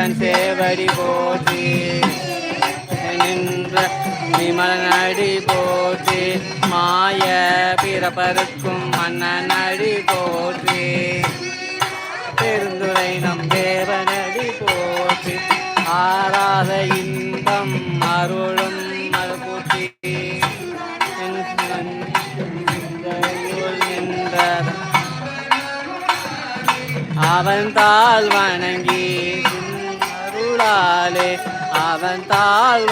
தேவன் சேவடி போற்றி. நின்ற விமலனடி போற்றி. மாய பிறப்பருக்கும் மன்னனடி போற்றி. பெருந்துரை நம் தேவனடி போற்றி. ஆராத இன்பம் அருளும் மறுபூற்றி அவன் தாழ் வணங்கி அவன் தாள்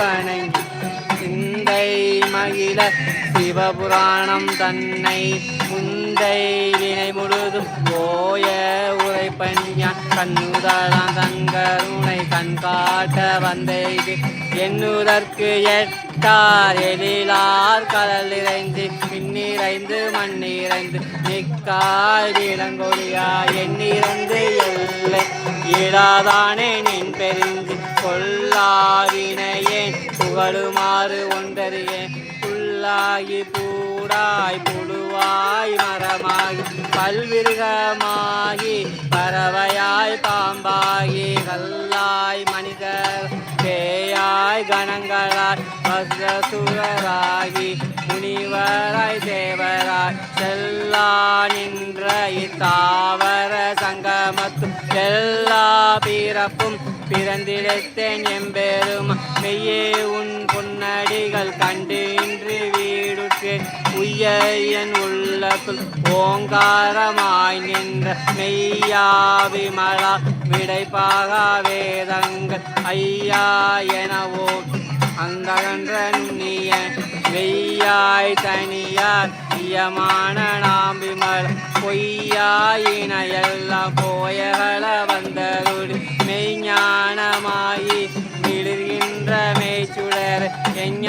சிந்தை மகிழ சிவபுராணம் தன்னை முந்தை வினை முழுதும் போய உரைப்பஞ்ஞான் கண்ணுதலான் தங்கருணை கண் காட்ட வந்தைது எண்ணுதற்கு எட்டார் எழிலார் கடல் இறைந்து பின்னிறைந்து மண்ணிறைந்து மிக்காய் இளங்கொழியா எண்ணிறந்து எல்லை இடாதானே நின் பெருந்து கொல்லாவினையேன் புகழுமாறு ஒன்றறியே. புல்லாகி பூடாய் புழுவாய் மரமாகி பல்விருகமாகி பறவையாய் பாம்பாகி கல்லாய் மனிதர் பேயாய் கணங்களாய் வசசுரராகி முனிவராய் தேவராய் செல்லா நின்ற இத்தாவர சங்கமத்தும் எல்லா பிறப்பும் பிறந்திடத்தேன் எம்பெரும். மெய்யே உன் பொன்னடிகள் கண்டு இன்று வீடுற்றேன் உய்யன் உள்ளத்துள் ஓங்காரமாய் நின்ற மெய்யா விமலா விடைப்பாக வேதங்கள் ஐயா எனவோ அங்ககன்ற நுண்ணிய மெய்யாய் தனியார். இயமான நாம் விமல் பொய்யாயின எல்லாம் போயகள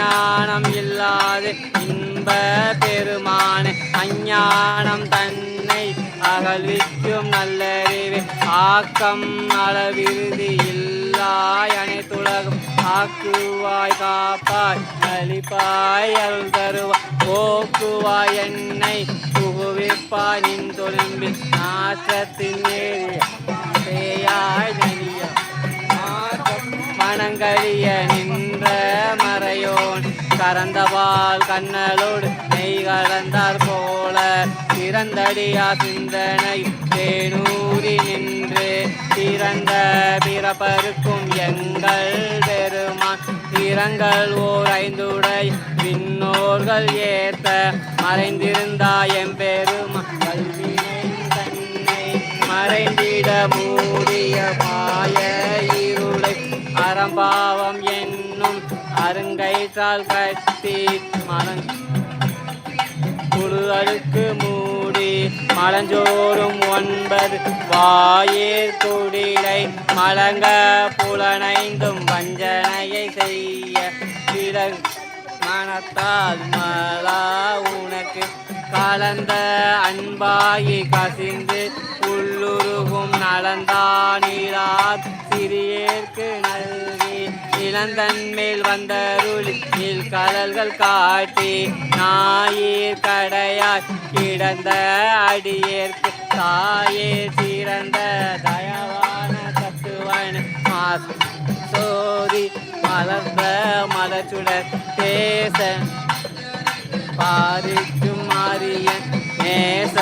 அஞ்ஞானம் இல்லாது இன்ப பெருமானே அஞ்ஞானம் தன்னை அகழ்விக்கும் நல்லறிவே. ஆக்கம் அளவிருதி இல்லாய் அனைத்துலகம் ஆக்குவாய் காப்பாய் அழிப்பாய் அருள் தருவாய். போக்குவாய் என்னை புகுவிப்பாய் நின் தொழும்பில் நாற்றத்தின் ஏறிய பேயாய் நெறிய. மனங்கழிய நின்ற மறையோன் கறந்தபால் கண்ணலோடு நெய் கலந்தார் போல பிறந்தடியா சிந்தனை தேனூரி நின்று பிறந்த பிறப்பருக்கும் எங்கள் பெருமான். திறங்கள் ஓர் ஐந்துடை விண்ணோர்கள் ஏத்த மறைந்திருந்தாய் எம்பெருமான் கல்வினை தன்னை மறைந்திட மூடிய அறம்பாவம் என்னும் அருங்கைத்தால் கட்டி மலன் புழு அழுக்கு மூடி மலஞ்சோறும் ஒன்பது வாயிற் குடிலை மலங்க புலனைந்தும் வஞ்சனையை செய்ய பிறகு மனத்தால் மலா உனக்கு கலந்த அன்பாகி கசிந்து உள்ளுருகும் நலந்தானிலா சிறியேற்கு இளந்தன்மேல் வந்தருளி இல் கடல்கள் காட்டி ஞாயிற் கடையாய் கிடந்த அடியேற்கு தாயே சிறந்த தயவான தத்துவன் சோதி மலர்ந்த மலச்சுடர் பேச பாரிக்கும் மாறியன் நேச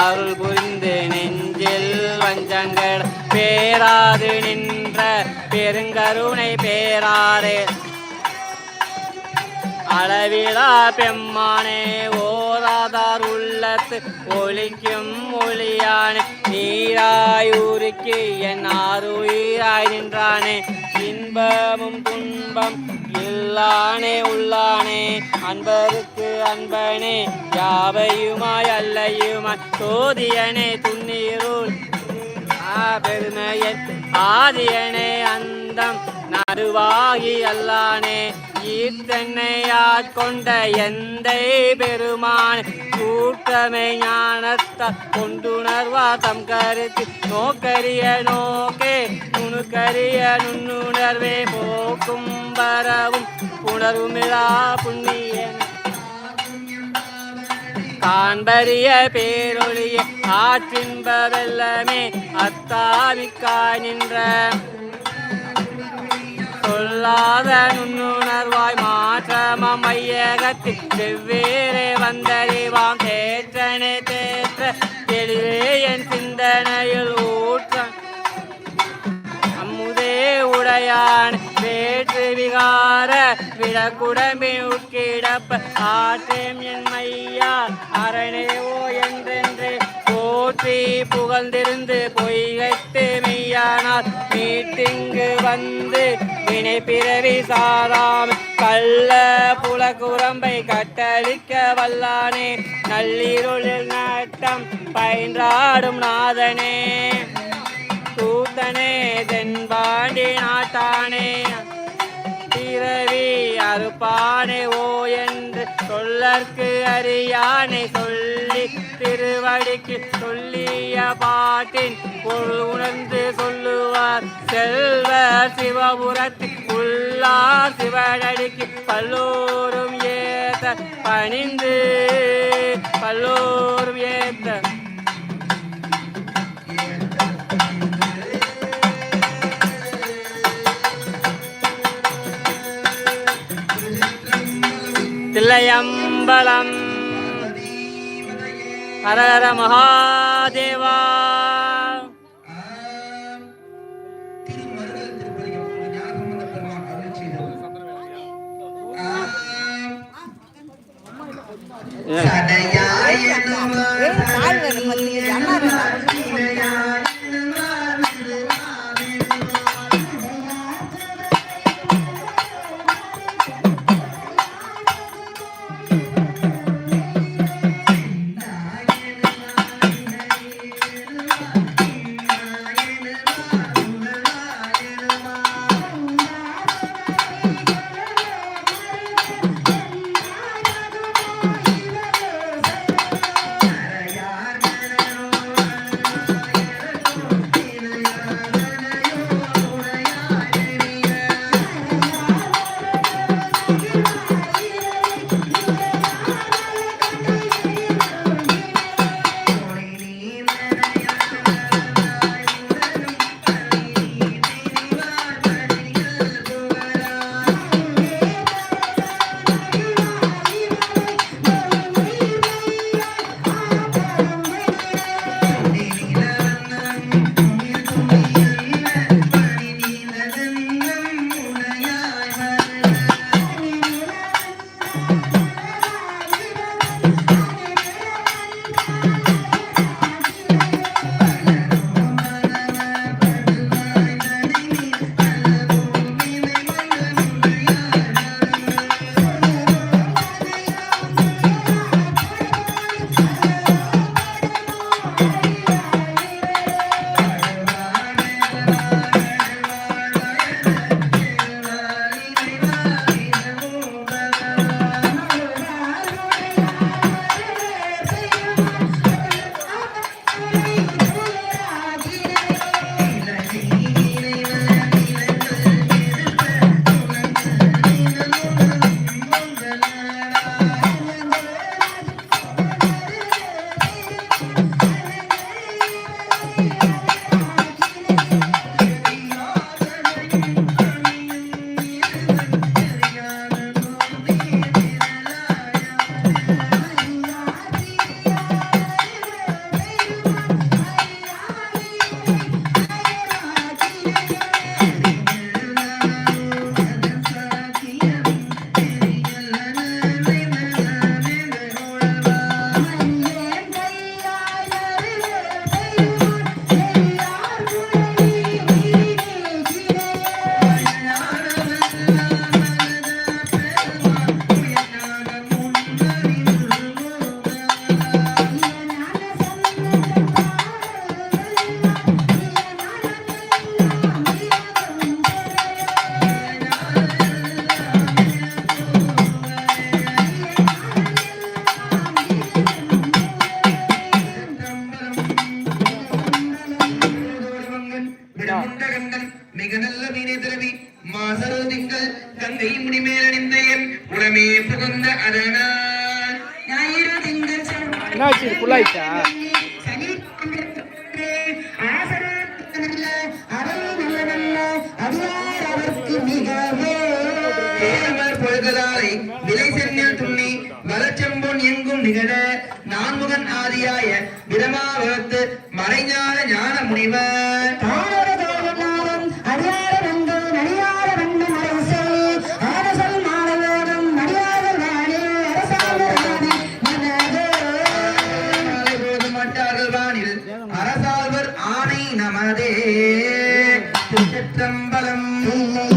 அருள் புரிந்து நெஞ்சில் வஞ்சங்கள் பேராது நின்ற பெருங்கருணை பேராரே. அளவிலா பெம்மானே ஓராதார் உள்ளத்து ஒழிக்கும் ஒளியானே. நீராயூருக்கு என் ஆறுயிராய் நின்றானே. இன்பமும் துன்பம் இல்லானே உள்ளானே. அன்பருக்கு அன்பனே யாவையுமாய் அல்லையுமாய். சோதியனே துண்ணீருள் பெருமையன் ஆதியனே அந்தம் நடுவாகி அல்லானே ஈர்த்தன்னை ஆட்கொண்ட எந்தை பெருமான் கூட்டமை ஞானத்த கொண்டுணர்வா தம் கருத்து. நோக்கரிய நோக்கே நுணுக்கரிய நுண்ணுணர்வே போக்கும் வரவும் உணர்வுமிழா புண்ணியன் தாண்டறிய பேரொழிய ஆற்றின்ப வெள்ளமே அத்தாவிக்காய் நின்ற சொல்லாத நுண்ணுணர்வாய் மாற்றமம் மையகத்தில் வெவ்வேறே வந்தறிவாம் தேற்றனே தேற்ற தெளிவே என் சிந்தனையில் ஊற்றம் உடையான். வேற்று விகார விழக்குடமே உட்கிடப்ப ஆற்றேம் என் மையா அரணேவோ என்றென்று போற்றி புகழ்ந்திருந்து பொய்கட்டு மெய்யானால் மீட்டிங்கு வந்து வினை பிறவி சாராம் கள்ள புலகுரம்பை கட்டளிக்க வல்லானே நள்ளிருளில் நட்டம் பயின்றாடும் நாதனே. தூத்தனே தென்பாண்டி நாட்டானே பிறவி அறுப்பானே ஓ என்று சொல்லற்கு அறியானே சொல்லி திருவடிக்கு சொல்லிய பாட்டின் பொருள் உணர்ந்து சொல்லுவார். செல்வ சிவபுரத்தில் உள்ளார் சிவனடிக்கு பல்லோரும் ஏத்த பணிந்து பல்லோரும் ஏத்த தில்லையம்பலம். ஹரஹர மகாதேவா. முண்டகண்டன் மிக நல்ல மீனை திரவி மாசரு திங்கள் கங்கை முடிமேலணிந்த என் உடமே புகுந்த அதனால் ஞாயிறு திங்கள் என்னாச்சு குள்ளாயிச்சா பொழுதலாலை விலை சென்னில் துண்ணி வளச்செம்பொன் எங்கும் நான்முகன் ஆதியாய பிரமாவத்து மறைஞான ஞான முனிவர். நமதே திருச்சிற்றம்பலம்.